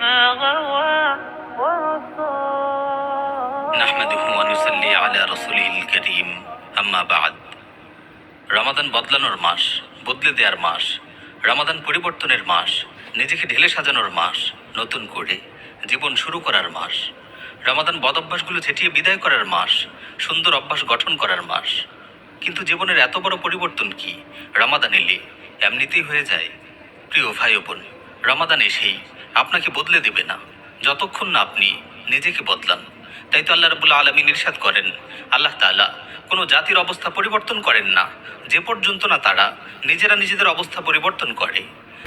ما غوى وعصى নাহমাদুহু ওয়া নুসাল্লি আলা রাসূলিল কারীম আম্মা বা'দ রমাদান বদলানোর মাস বদলে দেওয়ার মাস রমাদান পরিবর্তনের মাস নিজেকে ঢেলে সাজানোর মাস নতুন করে জীবন শুরু করার মাস রমাদান বদ অভ্যাসগুলো ছেটিয়ে বিদায় করার মাস সুন্দর অভ্যাস গঠন করার মাস কিন্তু জীবনের এত বড় পরিবর্তন কি রমাদান এলে এমনিতেই হয়ে যায় প্রিয় ভাই ও বোন রমাদান এসেই আপনাকে বদলে দেবে না। যতক্ষণ না আপনি নিজেকে বদলান। তাই তো আল্লাহ রবুল্লা আলমিন ইরশাদ করেন, আল্লাহ তাআলা কোনো জাতির অবস্থা পরিবর্তন করেন না। যে পর্যন্ত না তারা নিজেরা নিজেদের অবস্থা পরিবর্তন করে।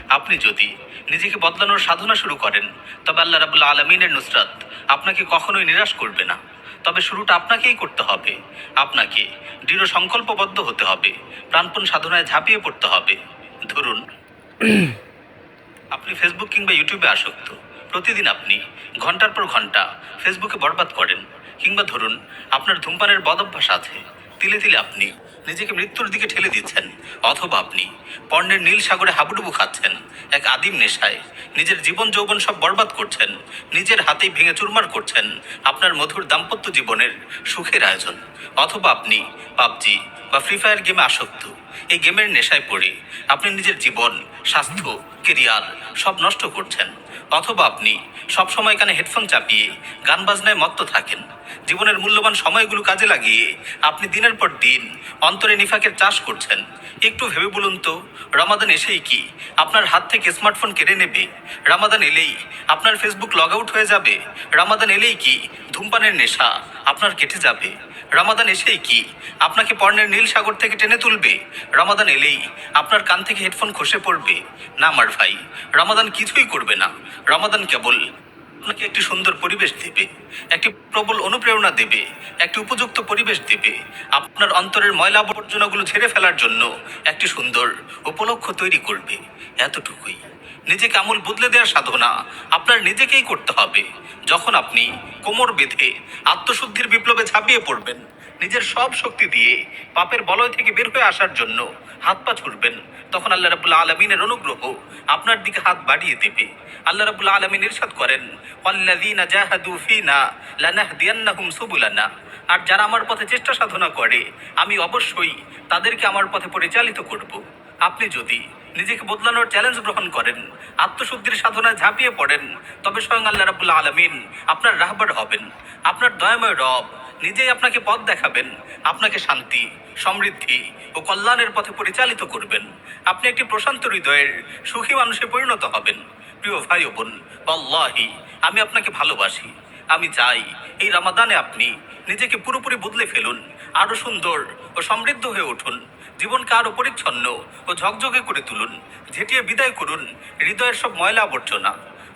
আপনি যদি নিজেকে বদলানোর সাধনা শুরু করেন, তবে আল্লাহ রাবুল্লা আলমিনের নুসরাত আপনাকে কখনোই নিরাশ করবে না। তবে শুরুটা আপনাকেই করতে হবে। আপনাকে দৃঢ় সংকল্পবদ্ধ হতে হবে। প্রাণপণ সাধনায় ঝাঁপিয়ে পড়তে হবে। ধরুন আপনি ফেসবুক কিংবা ইউটিউবে আসক্ত। প্রতিদিন আপনি ঘণ্টার পর ঘণ্টা ফেসবুকে বরবাদ করেন কিংবা ধরুন আপনার ধূমপানের বদভ্যাস আছে, তিলে তিলে আপনি নিজেকে মৃত্যুর দিকে ঠেলে দিচ্ছেন। অথবা আপনি পর্ণের নীল সাগরে হাবুডুবু খাচ্ছেন, এক আদিম নেশায়। নিজের জীবন যৌবন সব বরবাদ করছেন, নিজের হাতেই ভেঙে চুরমার করছেন আপনার মধুর দাম্পত্য জীবনের সুখের আয়োজন। অথবা আপনি পাবজি বা ফ্রি ফায়ার গেমে আসক্ত। এই গেমের নেশায় পড়ে আপনি নিজের জীবন, স্বাস্থ্য, কেরিয়ার সব নষ্ট করছেন। অথবা আপনি সবসময় কানে হেডফোন চাপিয়ে গান বাজনায় মত্ত থাকেন। জীবনের মূল্যবান সময়গুলো কাজে লাগিয়ে আপনি দিনের পর দিন অন্তরে নিফাকের চাষ করছেন। একটু ভেবে বলুন তো, রামাদান এসেই কি আপনার হাত থেকে স্মার্টফোন কেড়ে নেবে? রামাদান এলেই আপনার ফেসবুক লগ আউট হয়ে যাবে? রামাদান এলেই কি ধূমপানের নেশা? আপনার কেটে যাবে। রমাদান এসেই কি? আপনাকে পর্ণের নীল সাগর থেকে টেনে তুলবে। রমাদান এলেই আপনার কান থেকে হেডফোন খসে পড়বে। না আমার ভাই, রমাদান কিছুই করবে না। রমাদান কেবল আপনাকে একটি সুন্দর পরিবেশ দেবে, একটি প্রবল অনুপ্রেরণা দেবে, একটি উপযুক্ত পরিবেশ দেবে। আপনার অন্তরের ময়লা আবর্জনাগুলো ঝেড়ে ফেলার জন্য একটি সুন্দর উপলক্ষ তৈরি করবে। এতটুকুই। নিজেকে আমূল বদলে দেওয়ার সাধনা আপনার নিজেকেই করতে হবে। যখন আপনি কোমর বেঁধে আত্মশুদ্ধির বিপ্লবে ঝাঁপিয়ে পড়বেন, নিজের সব শক্তি দিয়ে পাপের বলয় থেকে বের হয়ে আসার জন্য হাত পা ছুটবেন তখন আল্লাহ রাবুল্লাহ আলমিনের অনুগ্রহ আপনার দিকে হাত বাড়িয়ে দেবে। আল্লাহ রাবুল্লাহ আলমিন ইরশাদ করেন জাহাদু আর যারা আমার পথে চেষ্টা সাধনা করে, আমি অবশ্যই তাদেরকে আমার পথে পরিচালিত করব। আপনি যদি নিজেকে বদলানোর চ্যালেঞ্জ গ্রহণ করেন। আত্মশুদ্ধির সাধনায় ঝাঁপিয়ে পড়েন। তবে স্বয়ং আল্লাহ রাবুল্লাহ আলমিন আপনার রাহবার হবেন। আপনার দয়াময় রব নিজেই আপনাকে পথ দেখাবেন। আপনাকে শান্তি, সমৃদ্ধি ও কল্যাণের পথে পরিচালিত করবেন। আপনি একটি প্রশান্ত হৃদয়ের সুখী মানুষে পরিণত হবেন। প্রিয় ভাই বোন আমি আপনাকে ভালোবাসি। আমি চাই এই রামাদানে আপনি নিজেকে পুরোপুরি বদলে ফেলুন, আরও সুন্দর ও সমৃদ্ধ হয়ে উঠুন, জীবনকে আরও পরিচ্ছন্ন ও ঝকঝকে করে তুলুন, ঝেঁটিয়ে বিদায় করুন, হৃদয়ের সব ময়লা আবর্জনা,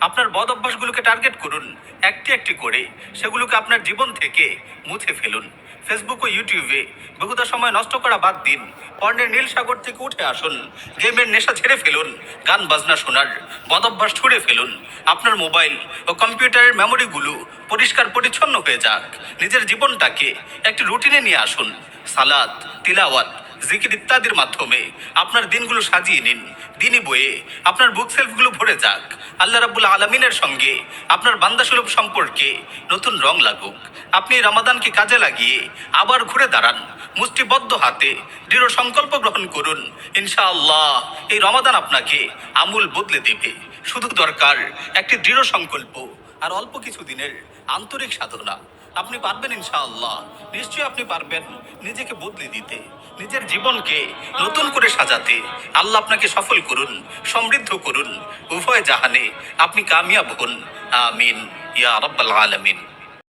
আপনার বদ অভ্যাসগুলোকে টার্গেট করুন, একটি একটি করে সেগুলোকে আপনার জীবন থেকে মুছে ফেলুন। ফেসবুক ও ইউটিউবে বহুদা সময় নষ্ট করা বাদ দিন। পর্ণের নীল সাগর থেকে উঠে আসুন। গেমের নেশা ছেড়ে ফেলুন। গান, বাজনা শোনার বদভ্যাস ছুড়ে ফেলুন। আপনার মোবাইল ও কম্পিউটারের মেমোরিগুলো পরিষ্কার পরিচ্ছন্ন হয়ে যাক। নিজের জীবনটাকে একটি রুটিনে নিয়ে আসুন। সালাদ তিলাওয়াত, জিকির ইত্যাদির মাধ্যমে আপনার দিনগুলো সাজিয়ে নিন। দিনই বইয়ে আপনার বুক সেলফগুলো ভরে যাক। আল্লাহ রাবুল আলমিনের সঙ্গে আপনার বান্দাসুলভ সম্পর্কে নতুন রং লাগুক। আপনি রামাদানকে কাজে লাগিয়ে আবার ঘুরে দাঁড়ান। মুষ্টিবদ্ধ হাতে দৃঢ় সংকল্প গ্রহণ করুন। ইনশাআল্লাহ এই রমাদান আপনাকে আমূল বদলে দেবে। শুধু দরকার একটি দৃঢ় সংকল্প আর অল্প কিছু দিনের আন্তরিক সাধনা। আপনি পারবেন ইনশাআল্লাহ। নিশ্চয়ই আপনি পারবেন নিজেকে বদলে দিতে, নিজের জীবনকে নতুন করে সাজাতে। আল্লাহ আপনাকে সফল করুন, সমৃদ্ধ করুন। উভয় জাহানে আপনি কামিয়াব হন। আমিন। ইয়া রব্বাল আলামিন।